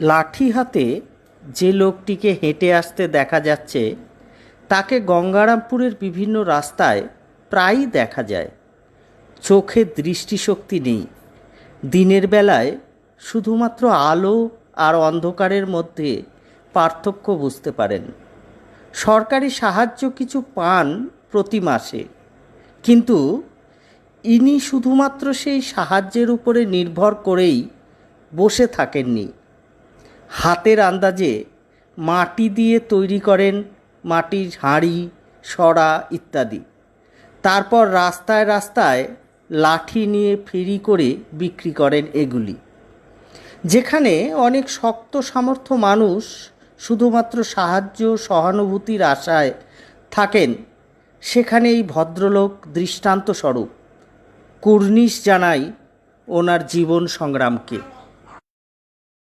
লাঠি হাতে যে লোকটিকে হেঁটে আসতে দেখা যাচ্ছে, তাকে গঙ্গারামপুরের বিভিন্ন রাস্তায় প্রায়ই দেখা যায়। চোখে দৃষ্টিশক্তি নেই। দিনের বেলায় শুধুমাত্র আলো আর অন্ধকারের মধ্যে পার্থক্য বুঝতে পারেন। সরকারি সাহায্য কিছু পান প্রতি মাসে, কিন্তু ইনি শুধুমাত্র সেই সাহায্যের উপরে নির্ভর করেই বসে থাকেননি। হাতের আন্দাজে মাটি দিয়ে তৈরি করেন মাটির হাঁড়ি সরা ইত্যাদি। তারপর রাস্তায় রাস্তায় লাঠি নিয়ে ফেরি করে বিক্রি করেন এগুলি। যেখানে অনেক শক্ত সামর্থ্য মানুষ শুধুমাত্র সাহায্য সহানুভূতির আশায় থাকেন সেখানে এই ভদ্রলোক দৃষ্টান্ত স্বরূপ কুর্নিশ জানাই ওনার জীবন সংগ্রামকে।